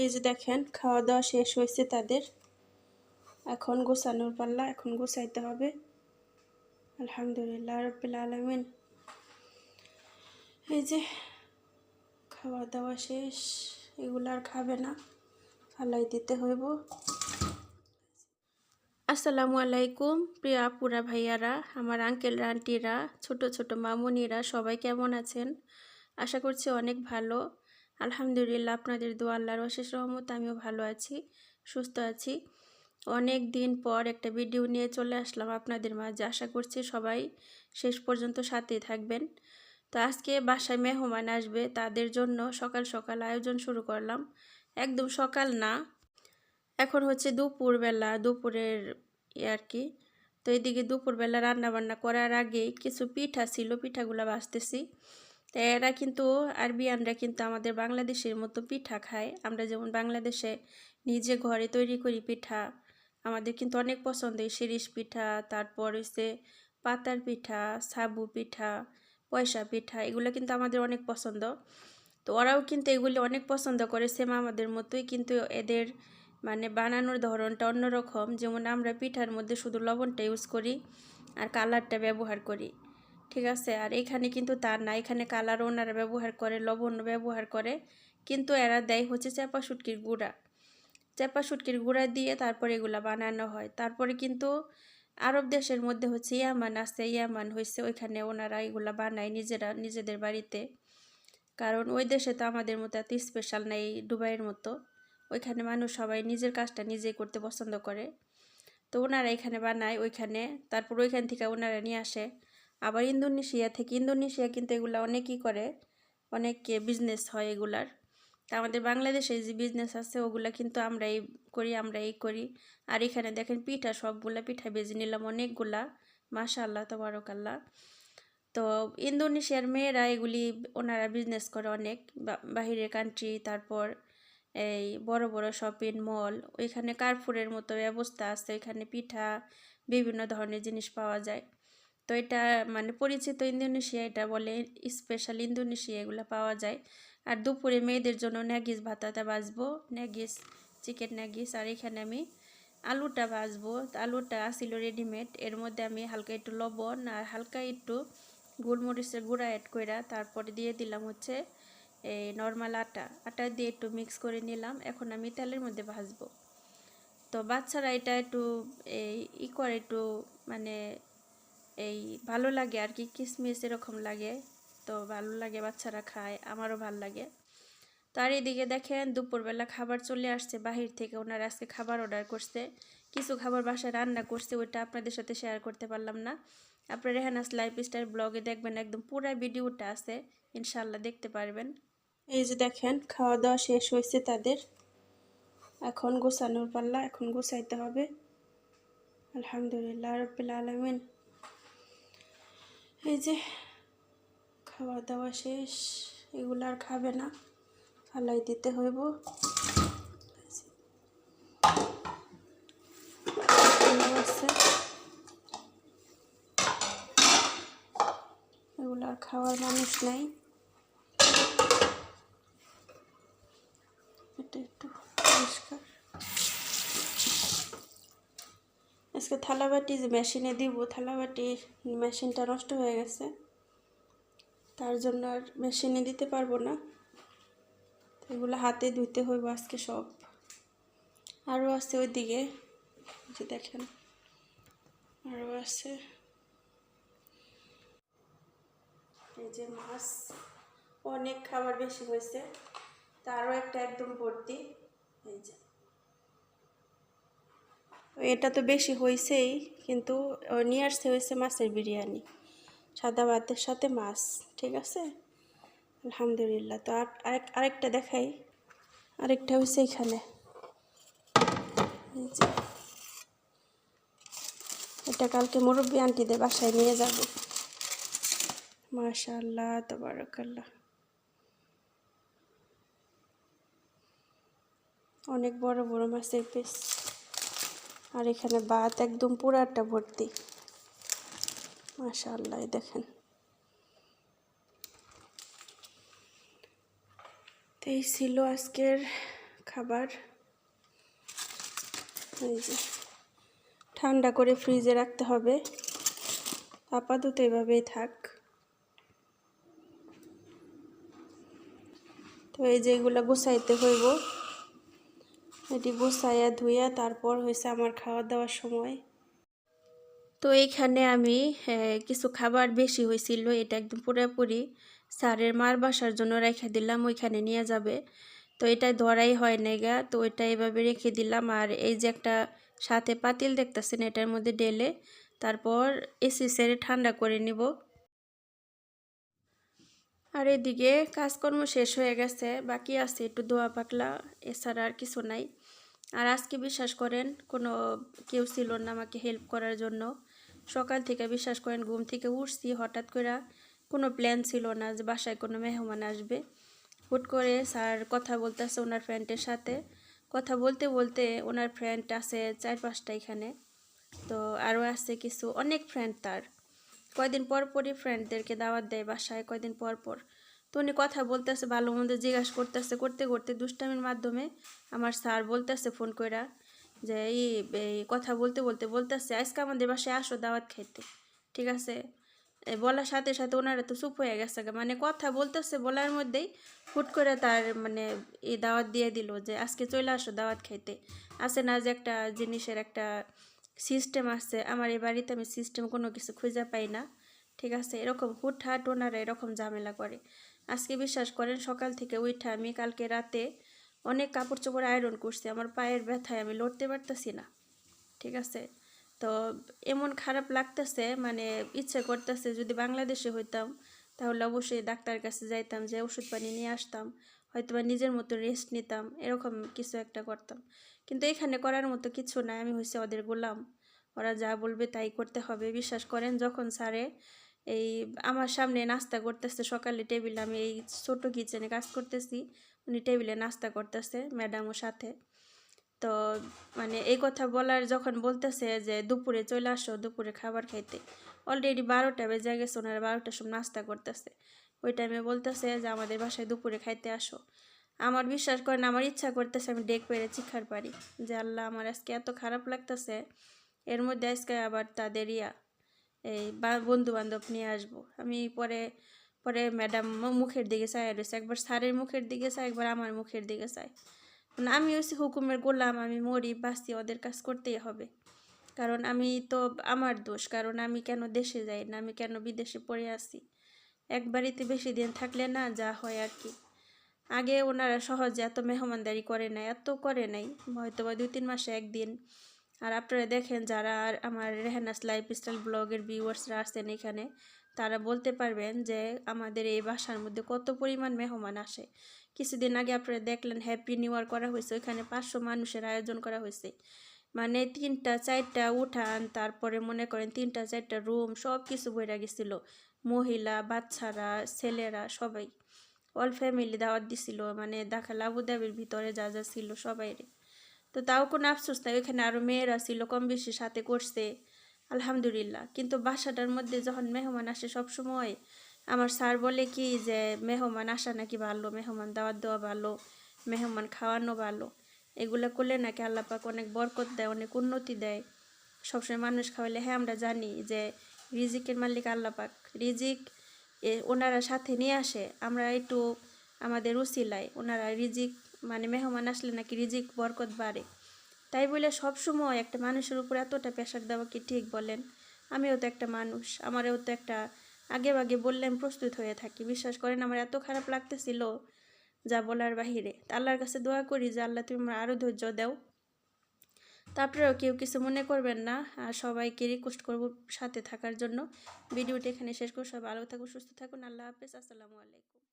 এই যে দেখেন খাওয়া দাওয়া শেষ হয়েছে তাদের। এখন গোছানোর পাল্লা, এখন গোছাইতে হবে। আলহামদুলিল্লাহ রবিল আলমিন। এই যে খাওয়া দাওয়া শেষ, এগুলো আর খাবে না। ফালাই দিতে হইব। আসসালামু আলাইকুম, প্রিয় আপুরা, ভাইয়ারা, আমার আঙ্কেল আন্টিরা ছোট ছোট মামুনিরা, সবাই কেমন আছেন? আশা করছি অনেক ভালো। আলহামদুলিল্লাহ, আপনাদের দোয়া আল্লাহর অশেষ রহমত আমিও ভালো আছি, সুস্থ আছি। অনেক দিন পর একটা ভিডিও নিয়ে চলে আসলাম আপনাদের মাঝে। আশা করছি সবাই শেষ পর্যন্ত সাথে থাকবেন। তো আজকে বাসায় মেহমান আসবে, তাদের জন্য সকাল সকাল আয়োজন শুরু করলাম। একদম সকাল না, এখন হচ্ছে দুপুরবেলা, দুপুরের আর কি। তো এদিকে দুপুরবেলা রান্না বান্না করার আগেই কিছু পিঠা ছিল, পিঠাগুলো বাঁচতেছি তো এরা কিন্তু আরবিয়ানরা কিন্তু আমাদের বাংলাদেশের মতো পিঠা খায়। আমরা যেমন বাংলাদেশে নিজে ঘরে তৈরি করি পিঠা, আমাদের কিন্তু অনেক পছন্দ এই শিরিষ পিঠা, তারপর হচ্ছে পাতার পিঠা, সাবু পিঠা, পয়সা পিঠা, এগুলো কিন্তু আমাদের অনেক পছন্দ। তো ওরাও কিন্তু এগুলি অনেক পছন্দ করে সেম আমাদের মতোই কিন্তু এদের মানে বানানোর ধরনটা অন্যরকম। যেমন আমরা পিঠার মধ্যে শুধু লবণটা ইউজ করি আর কালারটা ব্যবহার করি। ঠিক আছে? আর এখানে কিন্তু তার না। এখানে কালার ওনারা ব্যবহার করে, লবণ ব্যবহার করে। কিন্তু এরা দেয় হচ্ছে চাপা শুটকির গুঁড়া। চাপা শুটকির গুঁড়া দিয়ে তারপরে এগুলা বানানো হয়। তারপরে কিন্তু আরব দেশের মধ্যে হচ্ছে ইয়ামান আছে। ইয়ামান হয়েছে ওইখানে ওনারা এগুলা বানায় নিজেরা, নিজেদের বাড়িতে। কারণ ওই দেশে তো আমাদের মতো এত স্পেশাল নাই দুবাইয়ের মতো। ওইখানে মানুষ সবাই নিজের কাজটা নিজেই করতে পছন্দ করে। তো ওনারা এখানে বানায়, ওইখানে। তারপর ওইখান থেকে ওনারা নিয়ে আসে। আবার ইন্দোনেশিয়া থেকে, ইন্দোনেশিয়া কিন্তু এগুলা অনেকই করে অনেক বিজনেস হয় এগুলার। তা আমাদের বাংলাদেশে যে বিজনেস আছে, ওগুলা কিন্তু আমরা এই করি আমরা এই করি। আর এখানে দেখেন পিঠা, সবগুলা পিঠা বেজে নিলাম অনেকগুলা মাশা আল্লাহ তবরকাল্লাহ। তো ইন্দোনেশিয়ার মেয়েরা এগুলি ওনারা বিজনেস করে অনেক বাহিরের কান্ট্রি তারপর এই বড় বড় শপিং মল ওইখানে কার্ফুরের মতো ব্যবস্থা আছে, ওইখানে পিঠা, বিভিন্ন ধরনের জিনিস পাওয়া যায়। তো এটা মানে পরিচিত ইন্দোনেশিয়া এটা বলে স্পেশাল ইন্দোনেশিয়া এগুলো পাওয়া যায়। আর দুপুরে মেয়েদের জন্য ন্যাগিস ভাতাটা বাজবো ন্যাগিস চিকেন ন্যাগিস, আর এখানে আমি আলুটা ভাজবো। আলুটা আসিল রেডিমেড এর মধ্যে আমি হালকা একটু লবণ আর হালকা একটু গোলমরিচের গুঁড়া অ্যাড করে তারপরে দিয়ে দিলাম হচ্ছে এই নর্মাল আটা। আটা দিয়ে একটু মিক্স করে নিলাম, এখন আমি তেলের মধ্যে ভাজবো। তো বাচ্চারা এটা একটু এই ই করে একটু মানে এই ভালো লাগে আর কি, কিসমিস এরকম লাগে। তো ভালো লাগে, বাচ্চারা খায়, আমারও ভালো লাগে। তার এদিকে দেখেন, দুপুরবেলা খাবার চলে আসছে বাহির থেকে, ওনারা আজকে খাবার অর্ডার করছে। কিছু খাবার বাসায় রান্না করছে, ওইটা আপনাদের সাথে শেয়ার করতে পারলাম না। আপনার রেহানাস লাইফ স্টাইল ব্লগে দেখবেন একদম পুরো ভিডিওটা আছে ইনশাল্লাহ দেখতে পারবেন। এই যে দেখেন খাওয়া দাওয়া শেষ হয়েছে তাদের। এখন গোছানোর পাল্লা, এখন গোছাইতে হবে। আলহামদুলিল্লাহ রবিল আলমিন। এই যে খাওয়া দাওয়া শেষ, এগুলো আর খাবে না। ফালাই দিতে হইব। এগুলো আর খাওয়ার মানুষ নাই এটা একটু পরিষ্কার আজকে থালাবাটি যে মেশিনে দিব থালাবাটি মেশিনটা নষ্ট হয়ে গেছে। তার জন্য আর মেশিনে দিতে পারব না। এগুলো হাতে ধুইতে হইব আজকে সব। আরও আছে ওইদিকে যে দেখেন, আরও আছে। এই যে মাছ, অনেক খাবার বেশি হয়েছে। তারও একটা একদম ভর্তি। এই যে। এটা তো বেশি হয়েছেই কিন্তু নিয়ে আসতে হয়েছে মাছের বিরিয়ানি। সাদা ভাতের সাথে মাছ, ঠিক আছে? আলহামদুলিল্লাহ। তো আরেক, আরেকটা দেখাই। আরেকটা হয়েছে এখানে। এটা কালকে মুরব্বী আন্টিদের বাসায় নিয়ে যাব। মাশাল্লাহ তবরকাল্লাহ। অনেক বড় বড় মাছের পিস আর এখানে ভাত একদম পুরাটা ভর্তি। মাশাল্লাহ দেখেন। এই ছিল আজকের খাবার। এই যে, ঠান্ডা করে ফ্রিজে রাখতে হবে। আপাতত এভাবেই থাক। তো এই যে এগুলো গোছাইতে হইব। এটি গোছাইয়া ধুইয়া তারপর হয়েছে আমার খাওয়া দাওয়ার সময়। তো এইখানে আমি কিছু খাবার বেশি হয়েছিল এটা একদম পুরোপুরি স্যারের মার বাসার জন্য রেখে দিলাম, ওইখানে নিয়ে যাবে। তো এটা ধরাই হয় না গা, তো এটা এভাবে রেখে দিলাম। আর এই যে একটা সাথে পাতিল দেখতেছেন, এটার মধ্যে ডেলে তারপর এসি সেরে ঠান্ডা করে নিব। আর এদিকে কাজকর্ম শেষ হয়ে গেছে, বাকি আছে একটু দোয়া পাকলা এছাড়া আর কিছু নাই। আর আজকে বিশ্বাস করেন, কোনো কেউ ছিল না আমাকে হেল্প করার জন্য। সকাল থেকে বিশ্বাস করেন, ঘুম থেকে উঠছি, হঠাৎ করে কোনো প্ল্যান ছিল না যে বাসায় কোনো মেহমান আসবে। হুট করে স্যার কথা বলতেছে ওনার ফ্রেন্ডের সাথে। কথা বলতে বলতে ওনার ফ্রেন্ড আছে চার পাঁচটা এখানে। তো আরও আছে কিছু, অনেক ফ্রেন্ড তার। কয়দিন পর পরই ফ্রেন্ডদেরকে দাওয়াত দেয় বাসায়, কয়দিন পর পর। তো উনি কথা বলতেছে, ভালো মন্দ জিজ্ঞাসা করতেছে, করতে করতে দুষ্টামির মাধ্যমে আমার স্যার বলতেছে ফোন কইরা যে এই কথা বলতে বলতে বলতেছে, আজকে আমাদের বাসায় আসো দাওয়াত খাইতে। ঠিক আছে? বলার সাথে সাথে ওনারা তো চুপ হয়ে গেছে। মানে কথা বলতেছে বলার মধ্যেই হুট করে তার মানে এই দাওয়াত দিয়ে দিল যে, আজকে চলে আসো দাওয়াত খাইতে। আছে না যে একটা জিনিসের একটা সিস্টেম আছে। আমার এই বাড়িতে আমি সিস্টেম কোনো কিছু খুঁজে পাই না। ঠিক আছে? এরকম হুটহাট ওনারা এরকম ঝামেলা করে। আজকে বিশ্বাস করেন, সকাল থেকে উঠা আমি কালকে রাতে অনেক কাপড় চোপড় আয়রন করছি আমার পায়ের ব্যথায় আমি লড়তে পারতেছি না। ঠিক আছে? তো এমন খারাপ লাগতেছে মানে ইচ্ছে করতেছে যদি বাংলাদেশে হইতাম, তাহলে অবশ্যই ডাক্তার কাছে যাইতাম, যে ওষুধ পানি নিয়ে আসতাম। হয়তো বা নিজের মতো রেস্ট নিতাম, এরকম কিছু একটা করতাম। কিন্তু এখানে করার মতো কিছু নাই, আমি হয়েছে ওদের গোলাম। ওরা যা বলবে তাই করতে হবে। বিশ্বাস করেন, যখন স্যারে এই আমার সামনে নাস্তা করতেছে, সকালে টেবিলে আমি এই ছোট কিচেনে কাজ করতেছি, উনি টেবিলে নাস্তা করতেছে ম্যাডামও সাথে। তো মানে এই কথা বলার যখন বলতেছে যে, দুপুরে চলে আসো, দুপুরে খাবার খাইতে। অলরেডি বারোটা বেজে গেছে, ওনারা বারোটার সময় নাস্তা করতেছে। ওই টাইমে বলতেছে যে, আমাদের বাসায় দুপুরে খাইতে আসো। আমার বিশ্বাস করেন, আমার ইচ্ছা করতেছে আমি ডেক পেরে চিখার পারি। যে, আল্লাহ, আমার আজকে এত খারাপ লাগতেছে, এর মধ্যে আজকে আবার তাদের ইয়া, এই বন্ধু বান্ধব নিয়ে আসব। আমি পরে পরে ম্যাডাম মুখের দিকে চাই রয়েছে একবার স্যারের মুখের দিকে চাই একবার আমার মুখের দিকে চাই মানে আমি হচ্ছে হুকুমের গোলাম, আমি মরি, বাঁচি, ওদের কাজ করতেই হবে। কারণ আমি তো, আমার দোষ। কারণ আমি কেন দেশে যাই না? আমি কেন বিদেশে পড়ে আসি একবারিতে বেশি দিন থাকলে না যা হয় আর কি। আগে ওনারা সহজে এত মেহমানদারি করে নাই, এত করে নাই। হয়তো বা দুই তিন মাসে একদিন। আর আপনারা দেখেন যারা আর আমার রেহানাস লাইফস্টাইল ব্লগের ভিউয়ার্সরা আসছেন এখানে, তারা বলতে পারবেন যে আমাদের এই বাসার মধ্যে কত পরিমাণ মেহমান আসে। কিছুদিন আগে আপনারা দেখলেন হ্যাপি নিউ ইয়ার করা হয়েছে, ওইখানে পাঁচশো মানুষের আয়োজন করা হয়েছে। মানে তিনটা, চারটা উঠান, তারপরে মনে করেন তিনটা, চারটা রুম সব কিছু বইরা গেছিল। মহিলা, বাচ্চারা, ছেলেরা, সবাই। অল ফ্যামিলি দাওয়াত দিছিল মানে দেখাল আবুধাবির ভিতরে যা যা ছিল সবাই তো তাও কোনো আফসোস নাই, ওইখানে আরও মেয়েরা ছিল, কম বেশি সাথে করছে, আলহামদুলিল্লাহ। কিন্তু বাসাটার মধ্যে যখন মেহমান আসে সব সময়, আমার স্যার বলে কি যে, মেহমান আসা নাকি ভালো? মেহমান দাওয়াত দেওয়া ভালো? মেহমান খাওয়ানো ভালো? এগুলো করলে নাকি আল্লাপাক অনেক বরকত দেয়, অনেক উন্নতি দেয়। সবসময় মানুষ খাওয়ালে হ্যাঁ আমরা জানি যে রিজিকের মালিক আল্লাপাক রিজিক ওনারা সাথে নিয়ে আসে, আমরা একটু আমাদের উসিলায়। ওনারা রিজিক মানে মেহমান আসলে নাকি রিজিক বরকত বাড়ে। তাই বলে সবসময় একটা মানুষের উপর এতটা প্রেশার দেওয়া কি ঠিক বলেন? আমিও তো একটা মানুষ, আমারও তো একটা আগে আগে বললে আমি প্রস্তুত হয়ে থাকি। বিশ্বাস করেন, আমার এত খারাপ লাগতেছিল যা বলার বাহিরে। আল্লাহর কাছে দোয়া করি যে, আল্লাহ তুমি আমার আরও ধৈর্য দাও। তারপরেও কেউ কিছু মনে করবেন না। আর সবাইকে রিকোয়েস্ট করব সাথে থাকার জন্য। ভিডিওটি এখানে শেষ করে সবাই ভালো থাকুন, সুস্থ থাকুন। আল্লাহ হাফেজ। আসসালামু আলাইকুম।